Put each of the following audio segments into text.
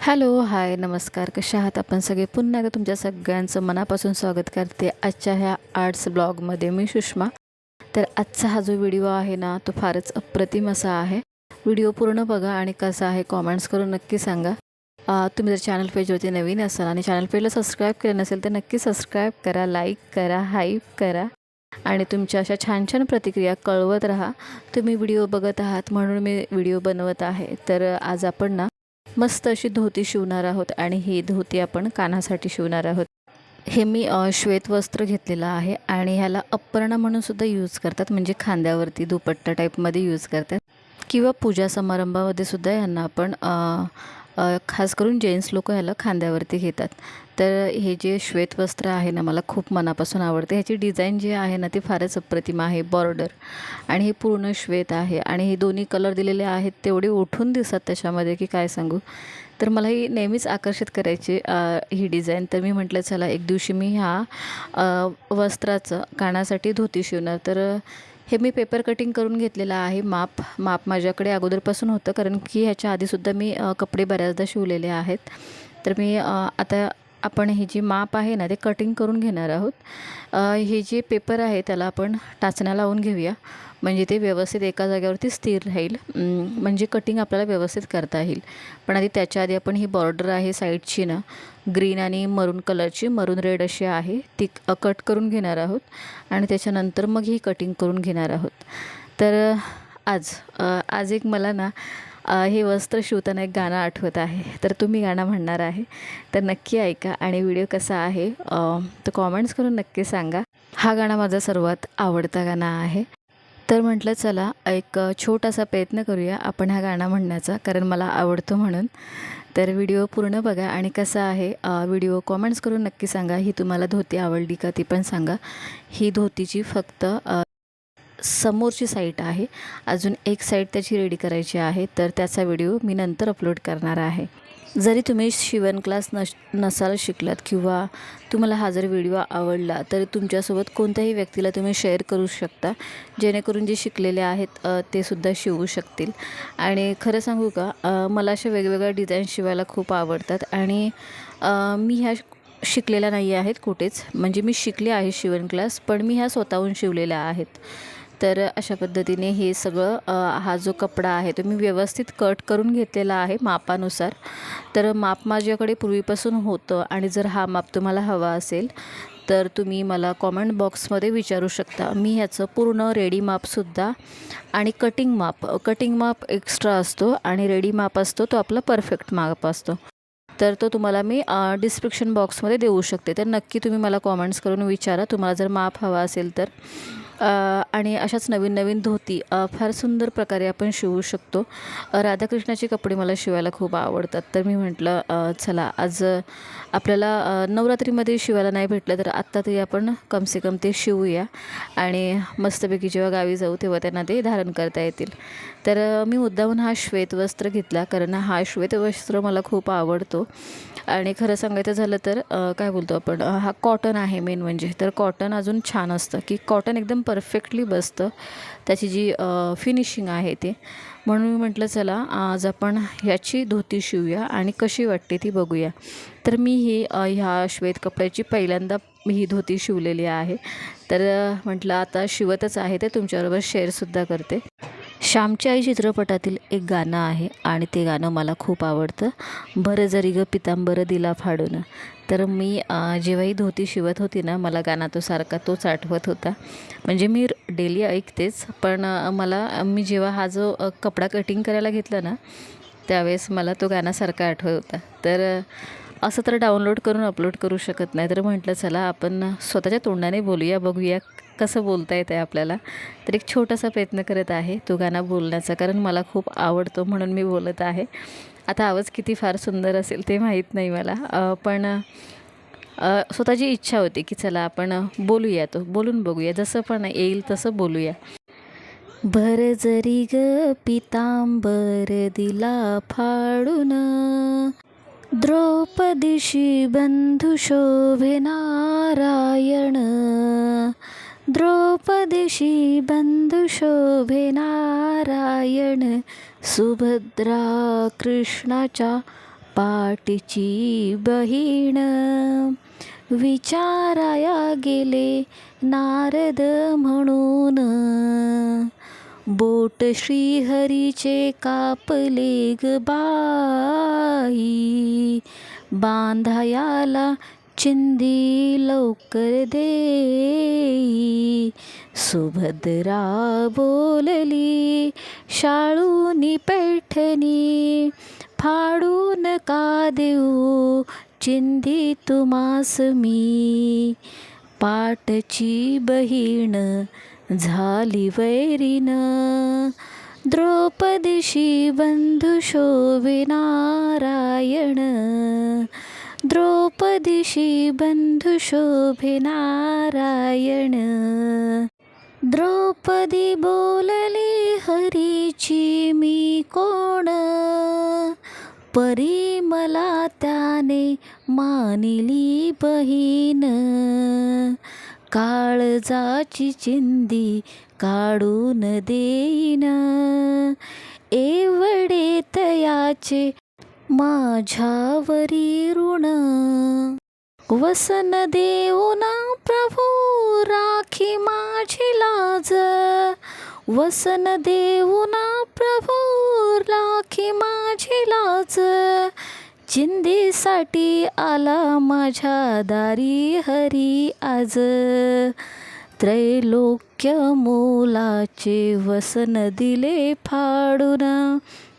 Hello hi नमस्कार. कशा आहात आपण सगळे? पुन्हा एकदा तुमच्या सगळ्यांचं मनापासून स्वागत करते आजच्या ह्या आर्ट्स ब्लॉगमध्ये मी सुषमा. तर आजचा हा जो व्हिडिओ आहे ना तो फारच अप्रतिम असा आहे. व्हिडिओ पूर्ण बघा आणि कसा आहे कॉमेंट्स करून नक्की सांगा. तुम्ही जर चॅनल पेजवरती नवीन असाल आणि चॅनल पेजला सबस्क्राईब केलं नसेल तर नक्की सबस्क्राईब करा लाईक करा हाईप करा. आणि तुमच्या अशा छान छान प्रतिक्रिया कळवत राहा. तुम्ही व्हिडिओ बघत आहात म्हणून मी व्हिडिओ बनवत आहे. तर आज आपण ना मस्त अशी धोती शिवणार आहोत आणि ही धोती आपण कानासाठी शिवणार आहोत. हे मी श्वेत वस्त्र घेतलेलं आहे आणि ह्याला अपर्णा म्हणून सुद्धा यूज करतात म्हणजे खांद्यावरती दुपट्टा टाईपमध्ये यूज करतात. किंवा पूजा समारंभामध्ये सुद्धा यांना आपण खास करून जेंट्स लोक ह्याला खांद्यावरती घेतात. तर हे जे श्वेत वस्त्र आहे ना मला खूप मनापासून आवडते. ह्याची डिझाईन जी आहे ना ती फारच अप्रतिम आहे बॉर्डर. आणि हे पूर्ण श्वेत आहे. आणि हे दोन्ही कलर दिलेले आहेत तेवढे उठून दिसतात त्याच्यामध्ये की काय सांगू. तर मला ही नेहमीच आकर्षित करायची ही डिझाईन. तर मी म्हटलं चला एक दिवशी मी ह्या वस्त्राचं कानासाठी धोती शिवणार. तर हे मी पेपर कटिंग करून घेतलेलं आहे. माप माप माझ्याकडे अगोदरपासून होतं कारण की ह्याच्या आधीसुद्धा मी कपडे बऱ्याचदा शिवलेले आहेत. तर मी आता आपण ही जी माप आहे ना ते कटिंग करून घेणार आहोत. हे जे पेपर आहे त्याला आपण टाचण्या लावून घेऊया. म्हणजे ते व्यवस्थित एका जागेवरती स्थिर राहील. म्हणजे कटिंग आपल्याला व्यवस्थित करता येईल. पण आधी त्याच्या आधी आपण ही बॉर्डर आहे साईडची ना ग्रीन आणि मरून कलरची मरून रेड अशी आहे ती कट करून घेणार आहोत. आणि त्याच्यानंतर मग ही कटिंग करून घेणार आहोत. तर आज आज एक मला ना हे वस्त्र शिवताना एक गाणं आठवत आहे. तर तुम्ही गाणं म्हणणार आहे. तर नक्की ऐका आणि व्हिडिओ कसा आहे तर तो कॉमेंट्स करून नक्की सांगा. हा गाणं माझा सर्वात आवडता गाणं आहे. तर म्हटलं चला एक छोटासा प्रयत्न करूया आपण हा गाणं म्हणण्याचा कारण मला आवडतो म्हणून. तर व्हिडिओ पूर्ण बघा आणि कसा आहे व्हिडिओ कॉमेंट्स करून नक्की सांगा. ही तुम्हाला धोती आवडली का ती पण सांगा. ही धोतीची फक्त समोरची साईट आहे. अजून एक साईट त्याची रेडी करायची आहे. तर त्याचा व्हिडिओ मी नंतर अपलोड करणार आहे. जरी तुम्ही शिवण क्लास नश नसाल शिकलात किंवा तुम्हाला हा जर व्हिडिओ आवडला तरी तुमच्यासोबत कोणत्याही व्यक्तीला तुम्ही शेअर करू शकता. जेणेकरून जे शिकलेले आहेत ते सुद्धा शिवू शकतील. आणि खरं सांगू का मला अशा वेगवेगळ्या डिझाईन शिवायला खूप आवडतात. आणि मी ह्या शिकलेल्या नाही आहेत कुठेच. म्हणजे मी शिकले आहे शिवण क्लास पण मी ह्या स्वतःहून शिवलेल्या आहेत. तर अशा पद्धतीने हे सगळं हा जो कपडा आहे तो मी व्यवस्थित कट करून घेतलेला आहे मापानुसार. तर माप माझ्याकडे पूर्वीपासून होतं आणि जर हा माप तुम्हाला हवा असेल तर तुम्ही मला कॉमेंट बॉक्समध्ये विचारू शकता. मी ह्याचं पूर्ण रेडी मापसुद्धा आणि कटिंग माप कटिंग माप एक्स्ट्रा असतो आणि रेडी माप असतो तो आपला परफेक्ट माप असतो. तर तो तुम्हाला मी डिस्क्रिप्शन बॉक्समध्ये देऊ शकते. तर नक्की तुम्ही मला कॉमेंट्स करून विचारा. तुम्हाला जर माप हवा असेल तर. आणि अशाच नवीन नवीन धोती फार सुंदर प्रकारे आपण शिवू शकतो. राधाकृष्णाचे कपडे मला शिवायला खूप आवडतात. तर मी म्हटलं चला आज आपल्याला नवरात्रीमध्ये शिवायला नाही भेटलं तर आत्ता तरी आपण कमसे कम ते शिवूया. आणि मस्तपैकी जेव्हा गावी जाऊ तेव्हा त्यांना ते धारण करता येतील. तर मी मुद्दाहून हा श्वेतवस्त्र घेतला कारण हा श्वेत वस्त्र मला खूप आवडतो. आणि खरं सांगायचं झालं तर काय बोलतो आपण हा कॉटन आहे मेन म्हणजे. तर कॉटन अजून छान असतं की कॉटन एकदम परफेक्टली बसतं. त्याची जी फिनिशिंग आहे ते. म्हणून मी म्हटलं चला आज आपण ह्याची धोती शिवूया आणि कशी वाटते ती बघूया. तर मी ही ह्या श्वेत कपड्याची पहिल्यांदा मी ही धोती शिवलेली आहे. तर म्हटलं आता शिवतच आहे ते तुमच्याबरोबर शेअरसुद्धा करते. श्यामची आई चित्रपटातील एक गाणं आहे आणि ते गाणं मला खूप आवडतं. बरं जरी ग पितांबरं दिला फाडून तर मी जेव्हाही धोती शिवत होती ना मला गाणं तो सारखा तोच आठवत होता. म्हणजे मी डेली ऐकतेच पण मला मी जेव्हा हा जो कपडा कटिंग करायला घेतला ना त्यावेळेस मला तो गाण्यासारखा आठवत होता. तर असं तर डाउनलोड करून अपलोड करू शकत नाही तर म्हटलं चला आपण स्वतःच्या तोंडाने बोलूया बघूया कसं बोलता येतं आहे आपल्याला? तर एक छोटासा प्रयत्न करत आहे तो गाणं बोलण्याचा कारण मला खूप आवडतो म्हणून मी बोलत आहे. आता आवाज किती फार सुंदर असेल ते माहीत नाही मला. पण स्वतःची इच्छा होती की चला आपण बोलूया तो. बोलून बघूया. जसं पण येईल तसं बोलूया. भर जरी ग पितांबर दिला फाडून द्रौपदीशी बंधू शोभे नारायण द्रौपदीशी बंधू नारायण सुभद्रा कृष्णाच्या पाठीची बहीण. विचाराया गेले नारद म्हणून. बोट श्रीहरीचे कापले ग बाई. बांधायाला चिंदी लवकर देई. सुभद्रा बोलली शाळूनी पैठणी फाडून का देऊ? चिंधी तुम्हास मी. पाटची बहीण झाली वैरीन. द्रौपदीशी बंधू शोभे नारायण. द्रौपदीशी बंधुशोभे नारायण. द्रौपदी बोलली हरीची मी कोण? परी मला त्याने मानिली बहीण. काळजाची चिंदी काढून देईन. एवढे तयाचे माझ्यावरी ऋण. वसन देऊना प्रभू राखी माझी लाज. वसन देऊना प्रभू राखी माझी लाज. चिंदीसाठी आला माझ्या दारी हरी आज. त्रैलोक्य मोलाचे वसन दिले फाडून.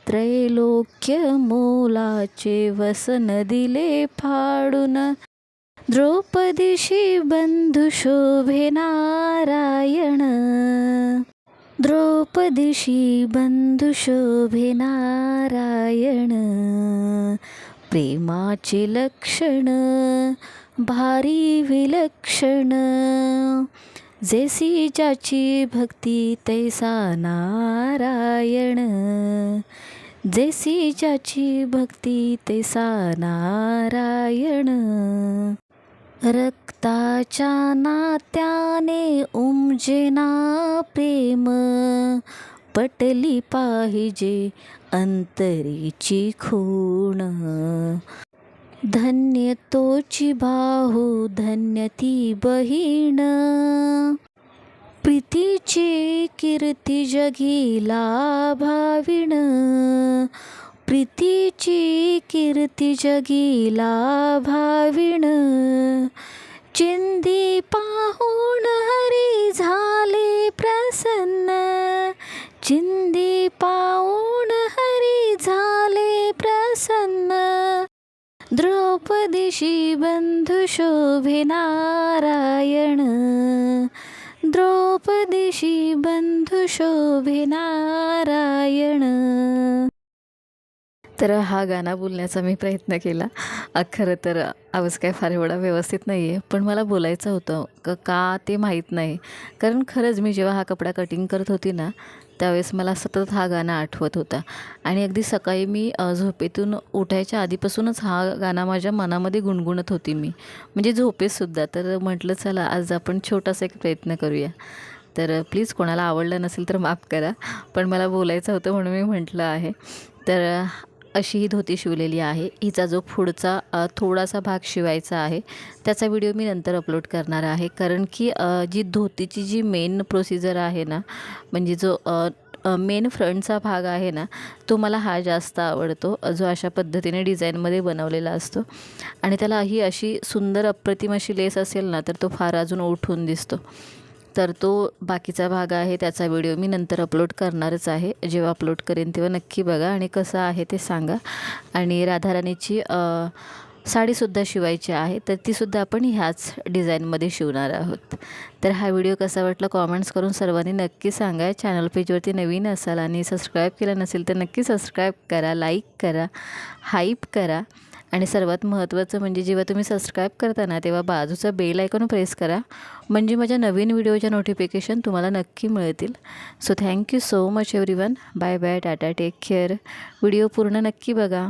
त्रैलोक्य मोलाचे वसन दिले फाडून. द्रौपदीशी बंधू शोभे नारायण. द्रौपदीशी बंधू शोभे नारायण. प्रेमाचे लक्षण भारी विलक्षण. जैसी ज्याची भक्ती तैसा नारायण. जैसी ज्याची भक्ती सा नारायण. रक्ताच्या नात्याने उमजेना प्रेम. पटली पाहिजे अंतरीची खूण. धन्य तोची बाहू धन्य ती बहीण. प्रीतीची कीर्ती जगीला भाविण. प्रीतीची कीर्ती जगीला भाविण. चिंदी पाहून हरी झाले प्रसन्न. चिंदी पाहून हरी झाले प्रसन्न. द्रौपदीशी बंधु शोभे नारायण. द्रौपदीशी बंधू शोभे नारायण तर हा गाणं बोलण्याचा मी प्रयत्न केला. खरं तर आवाज काय फार एवढा व्यवस्थित नाही आहे पण मला बोलायचं होतं क का ते माहीत नाही. कारण खरंच मी जेव्हा हा कपडा कटिंग करत होती ना त्यावेळेस मला सतत हा गाणं आठवत होता. आणि अगदी सकाळी मी झोपेतून उठायच्या आधीपासूनच हा गाणं माझ्या मनामध्ये गुणगुणत होती मी. म्हणजे झोपेतसुद्धा तर म्हटलं चला आज आपण छोटासा एक प्रयत्न करूया. तर प्लीज कोणाला आवडलं नसेल तर माफ करा. पण मला बोलायचं होतं म्हणून मी म्हटलं आहे. तर अशी ही धोती शिवलेली आहे. हिचा जो पुढचा थोडासा भाग शिवायचा आहे त्याचा व्हिडिओ मी नंतर अपलोड करणार आहे. कारण की जी धोतीची जी मेन प्रोसिजर आहे ना म्हणजे जो मेन फ्रंटचा भाग आहे ना तो मला हा जास्त आवडतो. जो अशा पद्धतीने डिझाईनमध्ये बनवलेला असतो. आणि त्याला ही अशी सुंदर अप्रतिम अशी लेस असेल ना तर तो फार अजून उठून दिसतो. तर तो बाकीचा भाग आहे त्याचा व्हिडिओ मी नंतर अपलोड करणारच आहे. जेव्हा अपलोड करेन तेव्हा नक्की बघा आणि कसं आहे ते सांगा. आणि राधाराणीची साडीसुद्धा शिवायची आहे तर तीसुद्धा आपण ह्याच डिझाईनमध्ये शिवणार आहोत. तर हा व्हिडिओ कसा वाटला कॉमेंट्स करून सर्वांनी नक्की सांगा. चॅनल पेजवरती नवीन असाल आणि सबस्क्राईब केलं नसेल तर नक्की सबस्क्राईब करा लाईक करा हाईप करा. आणि सर्वात महत्त्वाचं म्हणजे जेव्हा तुम्ही सबस्क्राईब करता ना तेव्हा बाजूचा बेल आयकॉन प्रेस करा. म्हणजे माझ्या नवीन व्हिडिओच्या नोटिफिकेशन तुम्हाला नक्की मिळतील. So thank you so much everyone bye bye tata take care video पूर्ण नक्की बघा.